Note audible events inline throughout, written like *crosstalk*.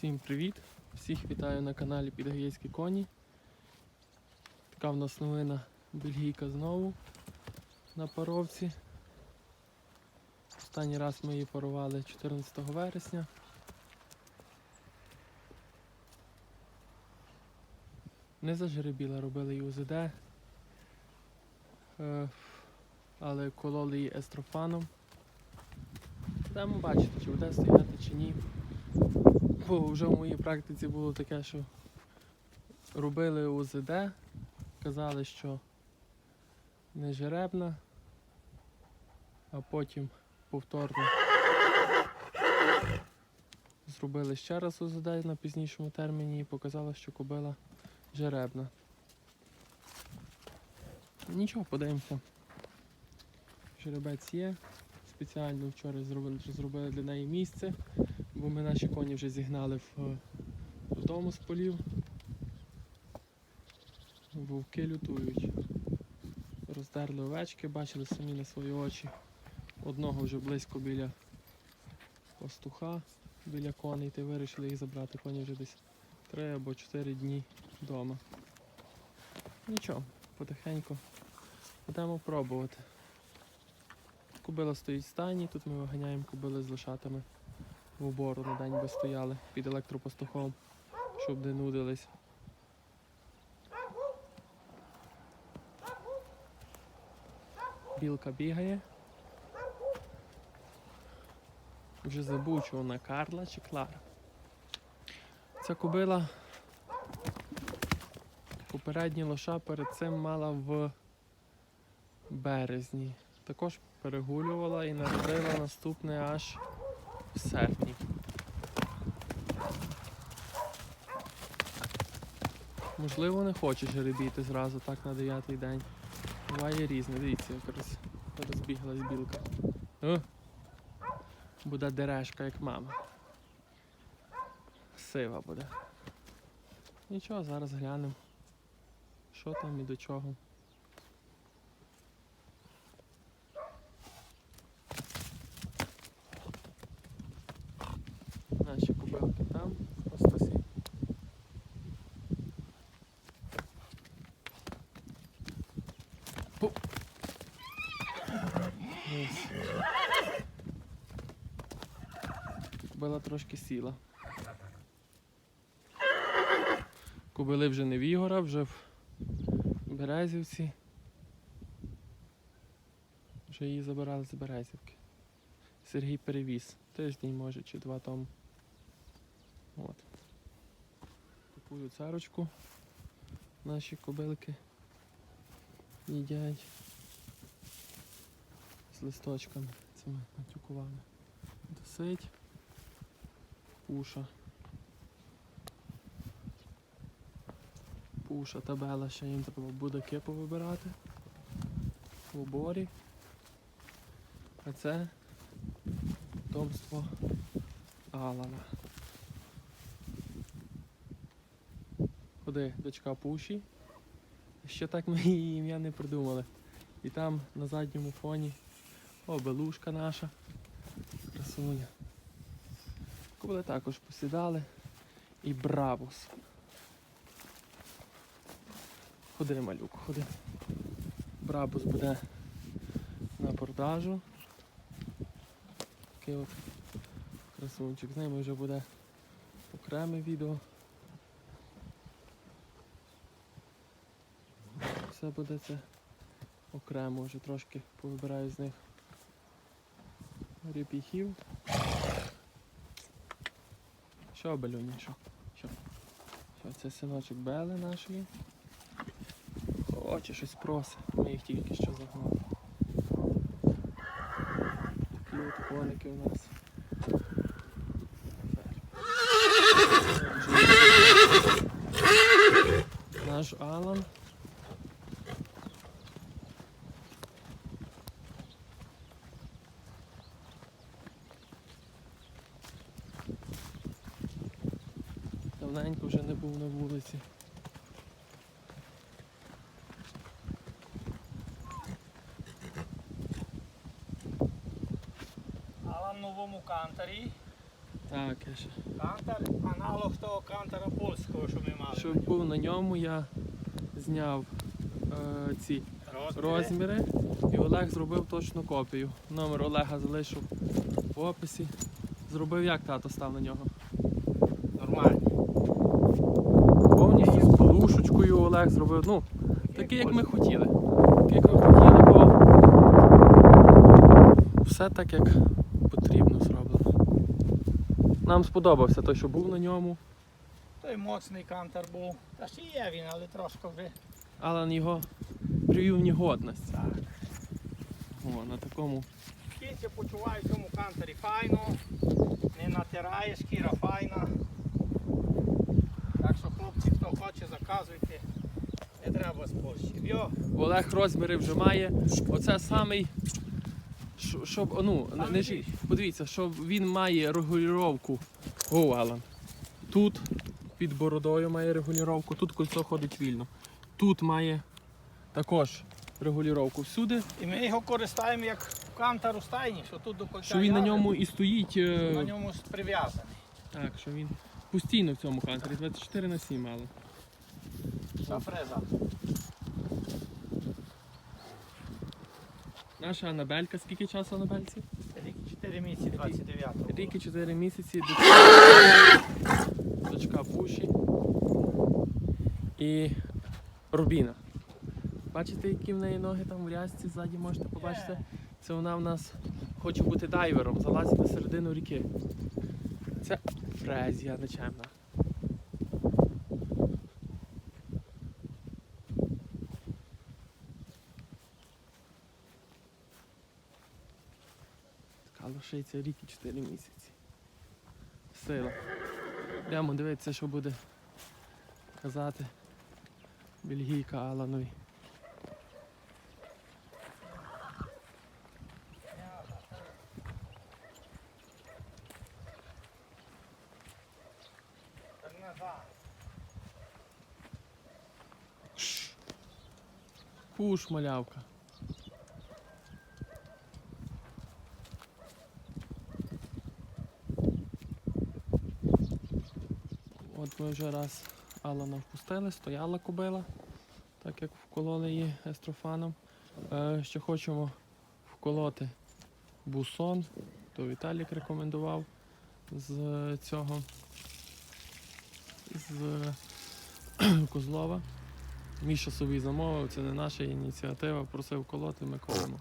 Всім привіт! Всіх вітаю на каналі Підгаєцькі коні. Така в нас новина бельгійка знову на паровці. Останній раз ми її парували 14 вересня. Не зажеребіла, робили її УЗД, е, але кололи її естрофаном. Будемо бачити, чи буде стояти чи ні. Бо вже в моїй практиці було таке, що робили УЗД, казали, що не жеребна, а потім повторно зробили ще раз УЗД на пізнішому терміні і показали, що кобила жеребна. Нічого, подивимося. Жеребець є. Спеціально вчора зробили для неї місце бо ми наші коні вже зігнали в, е, додому з полів. Вовки лютують. Роздерли овечки, бачили самі на свої очі. Одного вже близько біля пастуха, біля коней, й вирішили їх забрати. Коні вже десь 3 або 4 дні вдома. Нічого, потихеньку будемо пробувати. Кобила стоїть в стані, тут ми виганяємо кобили з лошатами в обору на день би стояли під електропастухом, щоб не нудились. Білка бігає. Вже забув, чи вона Карла чи Клара. Ця кобила попередні лоша перед цим мала в березні. Також перегулювала і народила наступне аж в серпні. Можливо, не хоче жеребіти зразу так на дев'ятий день. Буває різне, дивіться, як роз... розбіглась білка. О! Буде дерешка, як мама. Сива буде. Нічого, зараз глянемо. Що там і до чого. Наші кубелки там, в пастусі. Пу. Ось. Кобила трошки сіла. Кобили вже не в Ігора, вже в Березівці. Вже її забирали з Березівки. Сергій перевіз. Тиждень може чи два тому. От. Купую царочку. Наші кобилки їдять з листочками цими матюкувами. Досить. Пуша. Пуша табела, ще їм треба буде кипу вибирати. В оборі. А це потомство Алана. Ходи, дочка Пуші. Ще так ми її ім'я не придумали. І там на задньому фоні о, белушка наша. Красуня. Кобили також посідали. І бравус. Ходи, малюк, ходи. Брабус буде на продажу. Такий от красунчик. З ними вже буде окреме відео. Все буде це окремо, вже трошки повибираю з них репіхів. Що, Белюня, що? Що? Що, це синочок Бели нашої. Хоче щось просить, ми їх тільки що загнали. Такі от коники у нас. Наш Алан. Давненько вже не вулиці. Алан новому кантарі. Так, я ще. Кантар, аналог того кантера польського, що ми мали. Щоб був на ньому, я зняв е, ці Розміри. розміри і Олег зробив точну копію. Номер Олега залишив в описі. Зробив як тато став на нього. Нормальні. Повністю з подушечкою Олег зробив. Ну, такий, як ми хотіли. Такий, як ми хотіли, бо все так, як потрібно зроблено. Нам сподобався той, що був на ньому, Той моцний кантер був. Та ще є він, але трошки вже. але на його привів в негодність. Так. О, на такому. Кінці почуваю в цьому кантері файно. Не натирає, шкіра файна. Так що хлопці, хто хоче, заказуйте. Не треба з Польщі. Йо, Олег розміри вже має. Оце самий. Щоб, ну, не, не подивіться, що він має регулювання. О, Алан. Тут під бородою має регулювання, тут кольцо ходить вільно. Тут має також регулювання. Всюди, І ми його користуємо як кантер у стайні, що тут до кольця що він на ньому і стоїть. е, на ньому прив'язаний. Так, що він постійно в цьому кантері, 24 на 7 але. Ця фреза. Наша Анабелька, скільки часу Анабельці? Рік і 4 місяці 29-го. Рік і 4 місяці, дочка, дочка Пуші і Рубіна. Бачите, які в неї ноги там в рязці ззаді можете побачити? Це вона в нас хоче бути дайвером, залазить на середину ріки. Це фрезія нечемна. Лошиця рік і 4 місяці. Сила. Йдемо дивитися, що буде казати бельгійка Аланові. Куш, малявка. От ми вже раз Алана впустили, стояла кобила, так як вкололи її естрофаном. Е, ще хочемо вколоти бусон, то Віталік рекомендував з цього з *clears throat* Козлова. Міша собі замовив, це не наша ініціатива, просив колоти, ми колимо.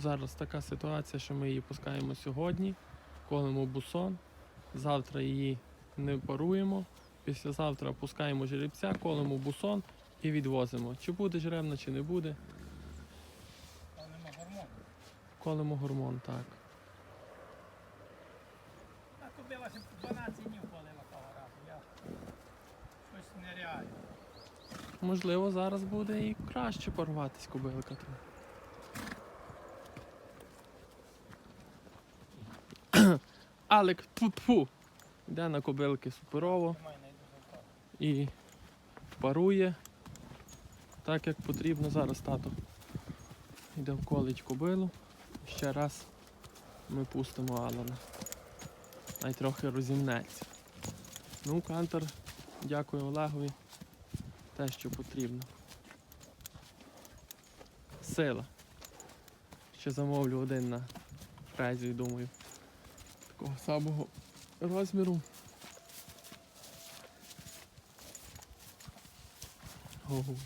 Зараз така ситуація, що ми її пускаємо сьогодні, колимо бусон, завтра її не паруємо, післязавтра пускаємо жеребця, колимо бусон і відвозимо. Чи буде жеребна, чи не буде, Там нема гормону. колимо гормон, так. А купила ще 12 днів полила того разу. Я щось нереально. Можливо, зараз буде і краще порватись кобилка. трохи. Алек тьфу-тьфу, йде на кобилки суперово і парує так, як потрібно. Зараз тато йде вколить кобилу. Ще раз ми пустимо Алана. Най трохи розімнеться. Ну, кантор, дякую Олегові. Те, що потрібно. Сила. Ще замовлю один на фрезі, думаю. Такого самого розміру. Ого.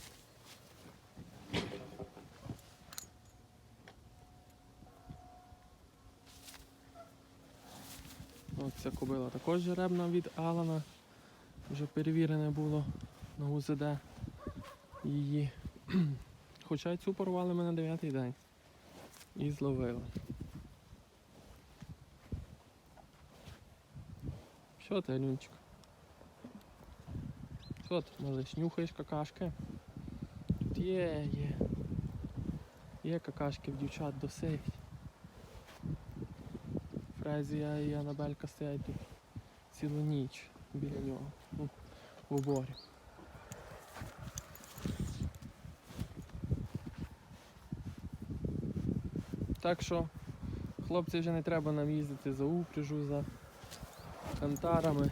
Ця кобила також жеребна від Алана. Вже перевірене було на УЗД її. *clears throat* Хоча цю порвали ми на дев'ятий день. І зловили. Що ти, Алюнчик? Що ти, малиш, нюхаєш какашки? Тут є, є. Є какашки в дівчат досить. Фрезія і Анабелька стоять тут цілу ніч біля нього. ну, В оборі. Так що, Хлопці вже не треба нам їздити за упряжу, за кантарами,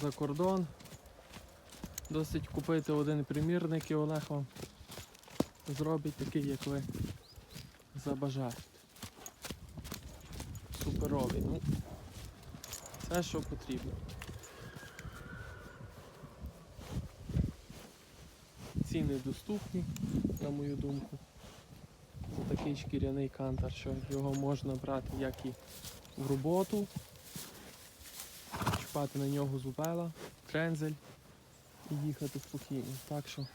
за кордон. Досить купити один примірник і Олег вам зробить такий, як ви забажаєте. Суперовий. Ну, все, що потрібно. Ціни доступні, на мою думку. За такий шкіряний кантар, що його можна брати як і в роботу, чіпати на нього зубела, трензель і їхати спокійно. Так що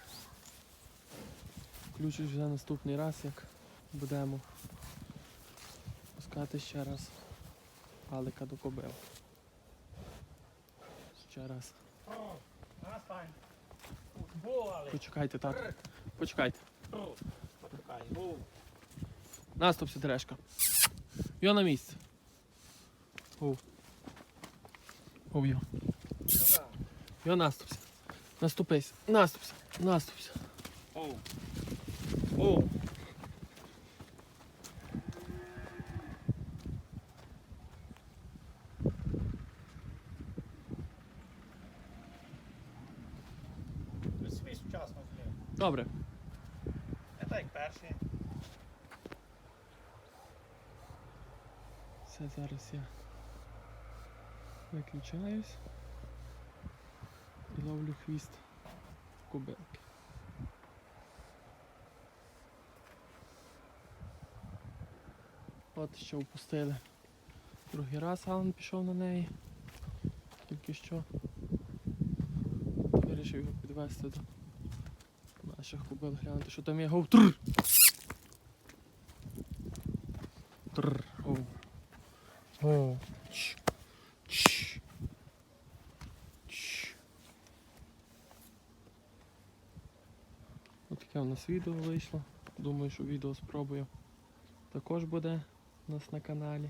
включусь вже наступний раз, як будемо пускати ще раз палика до кобил. Ще раз. О. Почекайте, тату. Почекайте. Почекай. О, Наступся терешка. Йо на місце. Оу. Оу, йо. наступся. Наступись. Наступся. Наступся. О. О. Свій вчасно злив. Добре. Не так як перший. Все, зараз я виключаюсь і ловлю хвіст кубилки. От що впустили. Другий раз Алан пішов на неї. Тільки що. Вирішив його підвести до наших кубил глянути, що там є гов. Тррр! Тррр. Оу. О, чш, чш, чш. Ось таке у нас відео вийшло. Думаю, що відео спробую. Також буде у нас на каналі.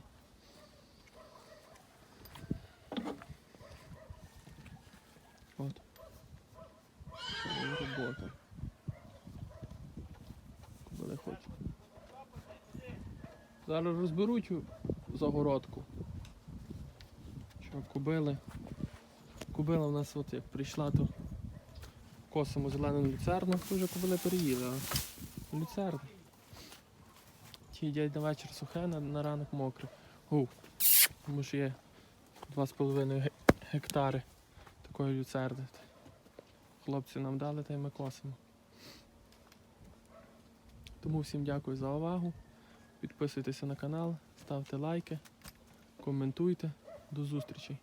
От. Робота. Кобили хочуть. Зараз розберуть загородку. Що кубили. Кубила в нас от як прийшла, то косимо зелену люцерну, вже кубили переїли, а люцерну. Ті їдять на вечір сухе, на, на ранок мокре. Гу. Тому що є 2,5 гектари такої люцерни. Хлопці нам дали, та й ми косимо. Тому всім дякую за увагу. Підписуйтеся на канал, ставте лайки, коментуйте. До зустрічі!